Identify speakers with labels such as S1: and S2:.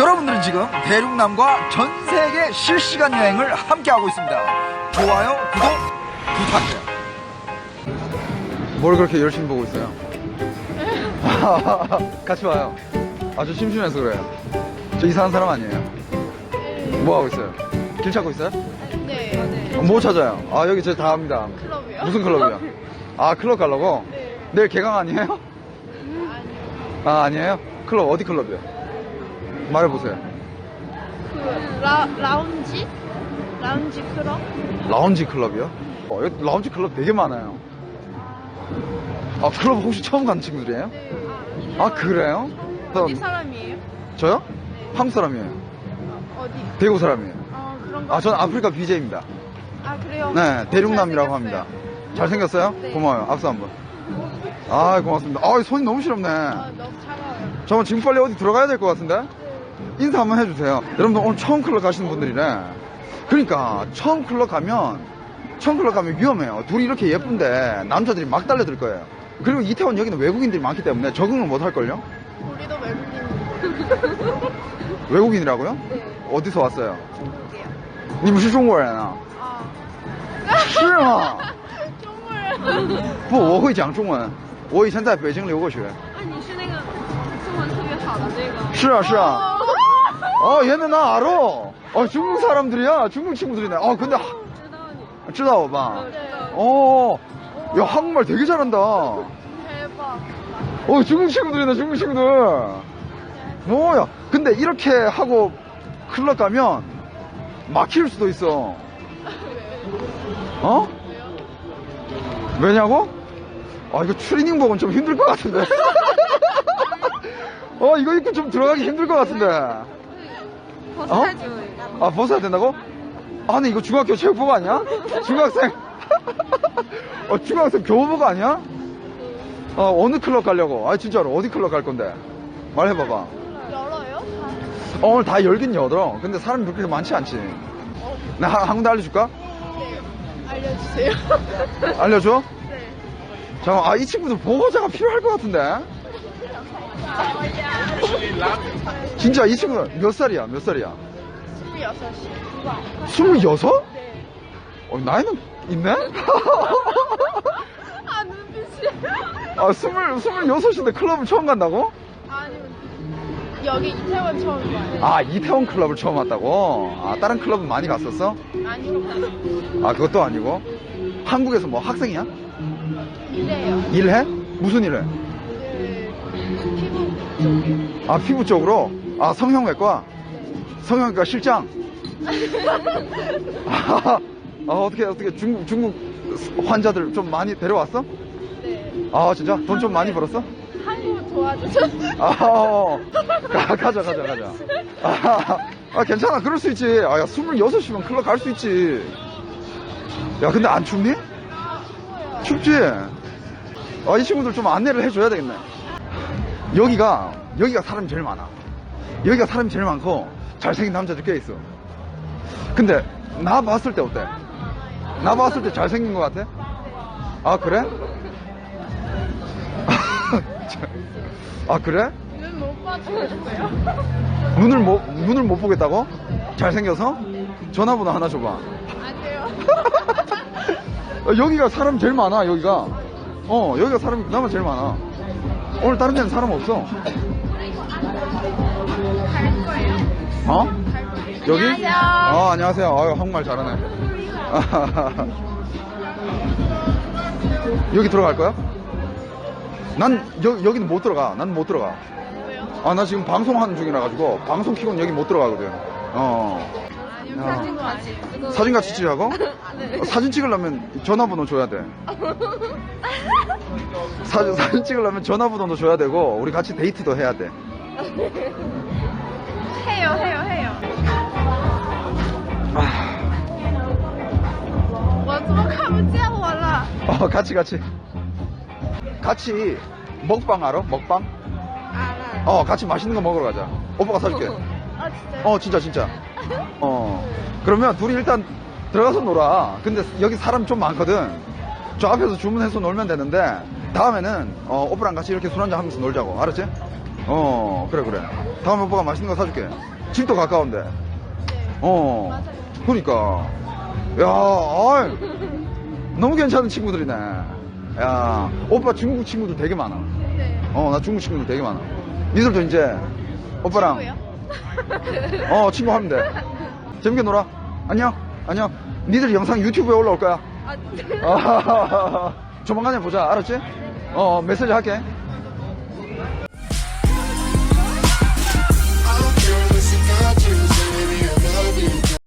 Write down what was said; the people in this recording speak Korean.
S1: 여러분들은 지금 대륙남과 전 세계 실시간 여행을 함께하고 있습니다. 좋아요, 구독 부탁해요. 뭘 그렇게 열심히 보고 있어요? 같이 와요. 아주 심심해서 그래요. 저 이상한 사람 아니에요? 뭐 하고 있어요? 길 찾고 있어요?
S2: 네. 네.
S1: 어, 뭐 찾아요? 아, 여기 저 다 합니다.
S2: 클럽이요?
S1: 무슨 클럽이요? 아, 클럽 가려고?
S2: 네.
S1: 내일 개강 아니에요?
S2: 아니요.
S1: 아, 아니에요? 클럽, 어디 클럽이요? 말해보세요.
S2: 그 라, 라운지? 라운지 클럽?
S1: 라운지 클럽이요? 어, 여기 라운지 클럽 되게 많아요. 아, 클럽 혹시 처음 간 친구들이에요?
S2: 네.
S1: 아, 그래요?
S2: 어디 사람이에요?
S1: 저요? 한국 사람이에요.
S2: 어디?
S1: 대구 사람이에요.
S2: 어, 그런 거.
S1: 아, 전 아프리카 BJ입니다.
S2: 아, 그래요?
S1: 네, 대륙남이라고. 합니다. 잘생겼어요?
S2: 네.
S1: 고마워요. 악수 한 번. 아, 고맙습니다. 아, 손이 너무 시렵네.
S2: 아, 너무 차가워요.
S1: 잠깐 지금 빨리 어디 들어가야 될 것 같은데? 인사 한번 해주세요. 여러분들 오늘 처음 클럽 가시는 분들이래. 그러니까 처음 클럽 가면 처음 클럽 가면 위험해요. 둘이 이렇게 예쁜데 남자들이 막 달려들 거예요. 그리고 이태원 여기는 외국인들이 많기 때문에 적응을 못 할걸요?
S2: 우리도 외국인.
S1: 외국인이라고요?
S2: 네.
S1: 어디서 왔어요?
S2: 중국이요.
S1: 你们是中国人啊？
S2: 아.
S1: 是吗？
S2: 중국.
S1: 不，我会讲中文。我以前在北京留过学。
S2: 啊，你是那个中文特别好的那个。
S1: 是啊，是啊。 아, 어, 얘네 나 알아. 어, 중국 사람들이야. 중국 친구들이네. 어, 근데. 쯔다오
S2: 봐.
S1: 어, 야, 한국말 되게 잘한다.
S2: 대박.
S1: 어, 중국 친구들이네, 중국 친구들. 어, 뭐야 근데 이렇게 하고 클럽 가면 막힐 수도 있어. 어? 왜냐고? 아, 이거 추리닝복은 좀 힘들 것 같은데. 어, 이거 입고 좀 들어가기 힘들 것 같은데. 어? 아, 벗어야 된다고? 아, 근데 이거 중학교 체육복 아니야? 중학생. 어, 중학생 교복복 아니야? 어, 어느 클럽 가려고? 아, 진짜로. 어디 클럽 갈 건데? 말해봐봐.
S2: 열어요?
S1: 어, 오늘 다 열긴 열어. 근데 사람이 그렇게 많지 않지. 나 한, 한 군데 알려줄까?
S2: 네. 알려주세요.
S1: 알려줘?
S2: 네.
S1: 잠깐, 아, 이 친구들 보호자가 필요할 것 같은데? 진짜 이 친구 몇 살이야? 몇 살이야?
S2: 26시.
S1: 스물여섯?
S2: 네.
S1: 어, 나이는 있네?
S2: 아, 눈빛이.
S1: 아, 스물, 스물여섯인데 클럽을 처음 간다고?
S2: 아니면 여기 이태원 처음 봐요.
S1: 아, 이태원 클럽을 처음 왔다고? 아, 다른 클럽은 많이 갔었어?
S2: 아니요.
S1: 아, 그것도 아니고? 한국에서 뭐 학생이야?
S2: 이래요.
S1: 일해? 무슨 일해? 아, 피부 쪽으로? 아, 성형외과? 성형외과 실장? 아, 아, 어떻게, 어떻게, 중국, 중국 환자들 좀 많이 데려왔어?
S2: 네.
S1: 아, 진짜? 돈 좀 많이 벌었어?
S2: 한국 도와주셨어요.
S1: 아, 어, 가, 가자, 가자, 가자. 아, 아, 괜찮아. 그럴 수 있지. 아, 야, 26이면 클럽 갈 수 있지. 야, 근데 안 춥니? 춥지? 아, 이 친구들 좀 안내를 해줘야 되겠네. 여기가, 여기가 사람이 제일 많아. 여기가 사람이 제일 많고, 잘생긴 남자들 꽤 있어. 근데, 나 봤을 때 어때? 나 봤을 때 잘생긴 것 같아? 아, 그래? 아, 그래?
S2: 눈못 봐주겠어요.
S1: 눈을 못, 눈을 못 보겠다고? 잘생겨서? 전화번호 하나 줘봐.
S2: 안 돼요.
S1: 어, 여기가 사람 제일 많아, 여기가. 어, 여기가 사람이 그나마 제일 많아. 오늘 다른 데는 사람 없어.
S2: 갈 거예요.
S1: 어? 여기?
S2: 안녕하세요.
S1: 아, 안녕하세요. 아유, 한국말 잘하네. 여기 들어갈 거야? 난, 여, 여기는 못 들어가. 난 못 들어가. 아, 나 지금 방송하는 중이라 가지고, 방송 키고는 여기 못 들어가거든. 어.
S2: 아니요. 사진도 같이 찍어.
S1: 사진 같이 찍자고?
S2: 네.
S1: 어, 사진 찍으려면 전화번호 줘야 돼. 사진, 사진 찍으려면 전화번호도 줘야 되고, 우리 같이 데이트도 해야 돼.
S2: 해요, 해요, 해요.
S1: 啊
S2: 我怎么看不见我了？
S1: 어, 같이, 같이. 같이 먹방 알아? 먹방?
S2: 알아요.
S1: 어, 같이 맛있는 거 먹으러 가자. 오빠가 사줄게.
S2: 아, 진짜요?
S1: 어, 진짜, 진짜. 어. 그러면 둘이 일단 들어가서 놀아. 근데 여기 사람 좀 많거든. 저 앞에서 주문해서 놀면 되는데, 다음에는, 어, 오빠랑 같이 이렇게 술 한잔 하면서 놀자고. 알았지? 어, 그래, 그래. 다음에 오빠가 맛있는 거 사줄게. 집도 가까운데.
S2: 네.
S1: 어. 그러니까. 야, 아이, 너무 괜찮은 친구들이네. 야, 오빠 중국 친구들 되게 많아.
S2: 네.
S1: 어, 나 중국 친구들 되게 많아. 니들도 이제 오빠랑
S2: 친구요?
S1: 어 친구 하면 돼. 재밌게 놀아. 안녕, 안녕. 니들 영상 유튜브에 올라올 거야.
S2: 아,
S1: 아, 조만간에 보자. 알았지? 어, 메시지 할게.
S3: I don't care what you got to